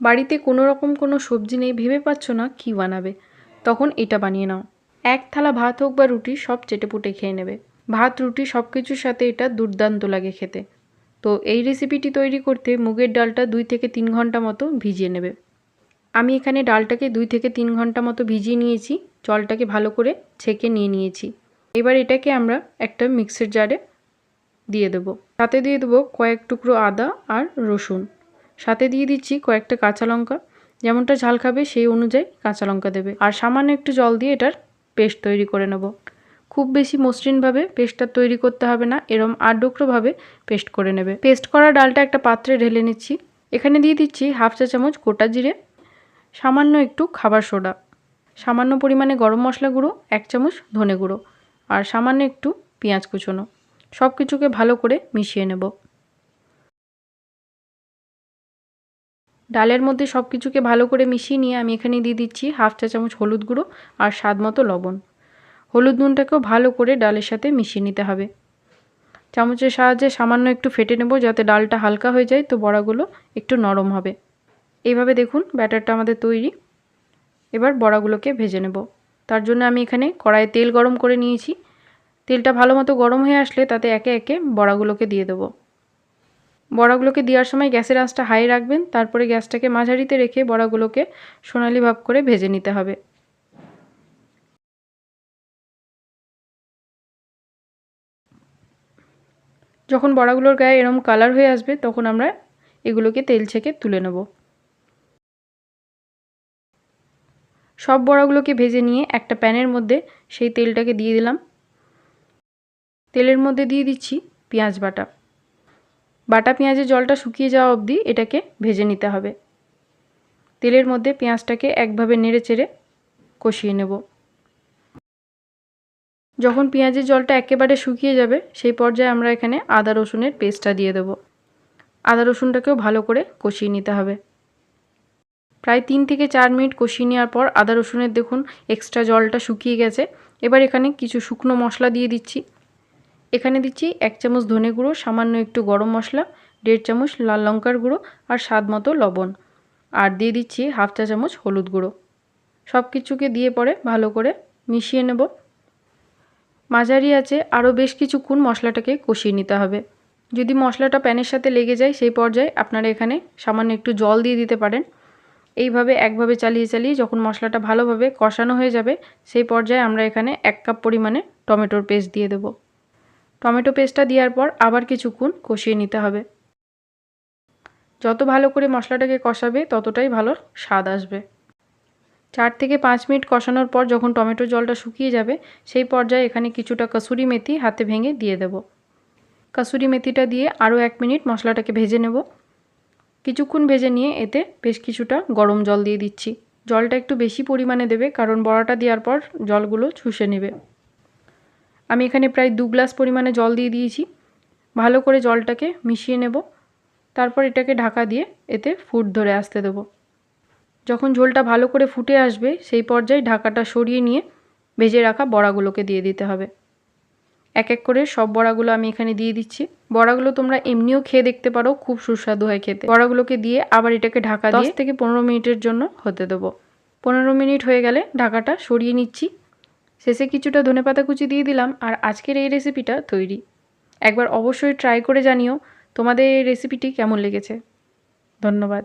বাড়িতে কোনো রকম কোনো সবজি নেই, ভেবে পাচ্ছ না কী বানাবে? তখন এটা বানিয়ে নাও। এক থালা ভাত হোক বা রুটি, সব চেটেপুটে খেয়ে নেবে। ভাত, রুটি সব কিছুর সাথে এটা দুর্দান্ত লাগে খেতে। তো এই রেসিপিটি তৈরি করতে মুগের ডালটা দুই থেকে তিন ঘণ্টা মতো ভিজিয়ে নেবে। আমি এখানে ডালটাকে দুই থেকে তিন ঘণ্টা মতো ভিজিয়ে নিয়েছি, জলটাকে ভালো করে ছেঁকে নিয়ে নিয়েছি। এবার এটাকে আমরা একটা মিক্সার জারে দিয়ে দেবো। তাতে দিয়ে দেবো কয়েক টুকরো আদা আর রসুন। সাথে দিয়ে দিচ্ছি কয়েকটা কাঁচা লঙ্কা। যেমনটা ঝাল খাবে, সেই অনুযায়ী কাঁচা লঙ্কা দেবে। আর সামান্য একটু জল দিয়ে এটার পেস্ট তৈরি করে নেব। খুব বেশি মসৃণভাবে পেস্টটা তৈরি করতে হবে না, এরম আড্ডুকরোভাবে পেস্ট করে নেবে। পেস্ট করা ডালটা একটা পাত্রে ঢেলে নিচ্ছি। এখানে দিয়ে দিচ্ছি হাফ চা চামচ গোটা জিরে, সামান্য একটু খাবার সোডা, সামান্য পরিমাণে গরম মশলা গুঁড়ো, এক চামচ ধনে গুঁড়ো, আর সামান্য একটু পেঁয়াজ কুচোনো। সব কিছুকে ভালো করে মিশিয়ে নেব। ডালের মধ্যে সব কিছুকে ভালো করে মিশিয়ে নিয়ে আমি এখানে দিয়ে দিচ্ছি হাফ চা চামচ হলুদ গুঁড়ো আর স্বাদ মতো লবণ। হলুদ নুনটাকেও ভালো করে ডালের সাথে মিশিয়ে নিতে হবে। চামচের সাহায্যে সামান্য একটু ফেটে নেব যাতে ডালটা হালকা হয়ে যায়, তো বড়াগুলো একটু নরম হবে। এইভাবে দেখুন ব্যাটারটা আমাদের তৈরি। এবার বড়াগুলোকে ভেজে নেব। তার জন্য আমি এখানে কড়াইয়ে তেল গরম করে নিয়েছি। তেলটা ভালো মতো গরম হয়ে আসলে তাতে একে একে বড়াগুলোকে দিয়ে দেবো। বড়াগুলোকে দেওয়ার সময় গ্যাসের আঁচটা হাই রাখবেন, তারপরে গ্যাসটাকে মাঝারিতে রেখে বড়াগুলোকে সোনালি ভাব করে ভেজে নিতে হবে। যখন বড়াগুলোর গায়ে এরম কালার হয়ে আসবে, তখন আমরা এগুলোকে তেল ছেঁকে তুলে নেব। সব বড়াগুলোকে ভেজে নিয়ে একটা প্যানের মধ্যে সেই তেলটাকে দিয়ে দিলাম। তেলের মধ্যে দিয়ে দিচ্ছি পেঁয়াজ বাটা। বাটা পেঁয়াজের জলটা শুকিয়ে যাওয়া অবধি এটাকে ভেজে নিতে হবে। তেলের মধ্যে পেঁয়াজটাকে একভাবে নেড়ে চেড়ে কষিয়ে নেব। যখন পেঁয়াজের জলটা একেবারে শুকিয়ে যাবে, সেই পর্যায়ে আমরা এখানে আদা রসুনের পেস্টটা দিয়ে দেব। আদা রসুনটাকেও ভালো করে কষিয়ে নিতে হবে। প্রায় তিন থেকে চার মিনিট কষিয়ে নেওয়ার পর আদা রসুনের দেখুন এক্সট্রা জলটা শুকিয়ে গেছে। এবার এখানে কিছু শুকনো মশলা দিয়ে দিচ্ছি। এখানে দিচ্ছি এক চামচ ধনে গুঁড়ো, সামান্য একটু গরম মশলা, দেড় চামচ লাল লঙ্কার গুঁড়ো আর স্বাদ মতো লবণ। আর দিয়ে দিচ্ছি হাফ চা চামচ হলুদ গুঁড়ো। সব কিছুকে দিয়ে পরে ভালো করে মিশিয়ে নেব। মাঝারি আছে আরও বেশ কিছুক্ষণ মশলাটাকে কষিয়ে নিতে হবে। যদি মশলাটা প্যানের সাথে লেগে যায়, সেই পর্যায়ে আপনারা এখানে সামান্য একটু জল দিয়ে দিতে পারেন। এইভাবে একভাবে চালিয়ে চালিয়ে যখন মশলাটা ভালোভাবে কষানো হয়ে যাবে, সেই পর্যায়ে আমরা এখানে এক কাপ পরিমাণে টমেটোর পেস্ট দিয়ে দেব। টমেটো পেস্টটা দেওয়ার পর আবার কিছুক্ষণ কষিয়ে নিতে হবে। যত ভালো করে মশলাটাকে কষাবে, ততটাই ভালো স্বাদ আসবে। চার থেকে পাঁচ মিনিট কষানোর পর যখন টমেটোর জলটা শুকিয়ে যাবে, সেই পর্যায়ে এখানে কিছুটা কসুরি মেথি হাতে ভেঙে দিয়ে দেব। কসুরি মেথিটা দিয়ে আরও এক মিনিট মশলাটাকে ভেজে নেব। কিছুক্ষণ ভেজে নিয়ে এতে বেশ কিছুটা গরম জল দিয়ে দিচ্ছি। জলটা একটু বেশি পরিমাণে দেবে, কারণ বড়াটা দেওয়ার পর জলগুলো শুষে নেবে। আমি এখানে প্রায় দু গ্লাস পরিমাণে জল দিয়ে দিয়েছি। ভালো করে জলটাকে মিশিয়ে নেব। তারপর এটাকে ঢাকা দিয়ে এতে ফুট ধরে আসতে দেবো। যখন ঝোলটা ভালো করে ফুটে আসবে সেই পর্যায়ে ঢাকাটা সরিয়ে নিয়ে ভেজে রাখা বড়াগুলোকে দিয়ে দিতে হবে। এক এক করে সব বড়াগুলো আমি এখানে দিয়ে দিচ্ছি। বড়াগুলো তোমরা এমনিও খেয়ে দেখতে পারো খুব সুস্বাদু হয় খেতে। বড়াগুলোকে দিয়ে আবার এটাকে ঢাকা দশ থেকে পনেরো মিনিটের জন্য হতে দেবো। পনেরো মিনিট হয়ে গেলে ঢাকাটা সরিয়ে নিচ্ছি। শেষে কিছুটা ধনেপাতা কুচি দিয়ে দিলাম আর আজকের এই রেসিপিটা তৈরি। একবার অবশ্যই ট্রাই করে জানিও তোমাদের এই রেসিপিটি কেমন লেগেছে। ধন্যবাদ।